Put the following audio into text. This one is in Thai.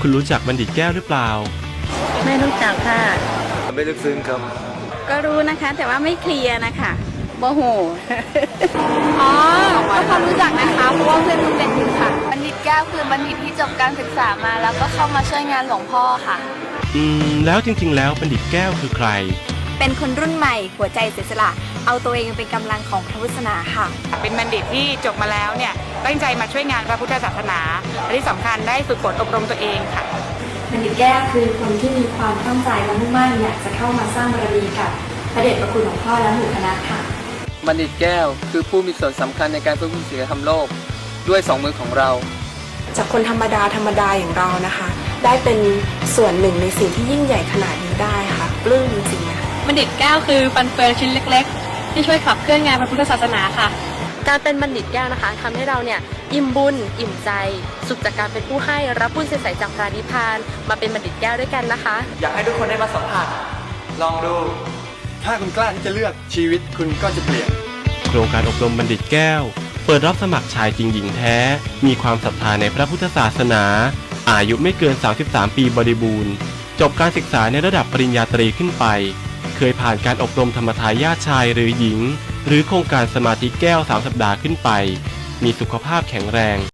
คุณรู้จักบัณฑิตแก้วหรือเปล่า ไม่รู้จักค่ะ ไม่ลึกซึ้งครับ ก็รู้นะคะแต่ว่าไม่เคลียร์นะคะโมโห อ๋อก็พอรู้จักนะคะเพราะว่าเพื่อนต้องเป็นอยู่ค่ะ บัณฑิตแก้วคือบัณฑิตที่จบการศึกษามาแล้วก็เข้ามาช่วยงานหลวงพ่อค่ะ อืม แล้วจริงๆ แล้วบัณฑิตแก้วคือใคร เป็นคนรุ่นใหม่หัวใจเสียสละ เอาตัวเองเป็นกำลังของพระพุทธศาสนาค่ะ เป็นบัณฑิตที่จบมาแล้วเนี่ยตั้งใจมาช่วยงานพระพุทธศาสนาและที่สำคัญได้ฝึกฝนอบรมตัวเองค่ะ บัณฑิตแก้วคือคนที่มีความตั้งใจและมุ่งมั่นอยากจะเข้ามาสร้างบารมีกับพระเดชพระคุณหลวงพ่อและหมู่คณะค่ะ บัณฑิตแก้ว คือผู้มีส่วนสำคัญในการฟื้นฟูศีลธรรมโลก ด้วยสองมือของเรา จากคนธรรมดาธรรมดาอย่างเรานะคะ ได้เป็นส่วนหนึ่งในสิ่งที่ยิ่งใหญ่ขนาดนี้ได้ค่ะปลื้มจริงๆนะคะ บัณฑิตแก้วคือฟันเฟืองชิ้นเล็ก ๆ ที่ช่วยขับเคลื่อนงานพระพุทธศาสนาค่ะ การเป็นบัณฑิตแก้วนะคะทำให้เราเนี่ยอิ่มบุญ อิ่มใจ สุขจากการเป็นผู้ให้รับบุญเสยๆจากพระนิพพาน มาเป็นบัณฑิตแก้วด้วยกันนะคะ อยากให้ทุกคนได้มาสัมผัสลองดู ถ้าคุณกล้าที่จะเลือกชีวิตคุณก็จะเปลี่ยน โครงการอบรมบัณฑิตแก้ว เปิดรับสมัครชายจริงหญิงแท้ มีความศรัทธาในพระพุทธศาสนา อายุไม่เกิน 33 ปีบริบูรณ์ จบการศึกษาในระดับปริญญาตรีขึ้นไป เคยผ่านการอบรมธรรมทายาชายหรือหญิง หรือโครงการสมาธิแก้ว 3 สัปดาห์ขึ้นไป มีสุขภาพแข็งแรง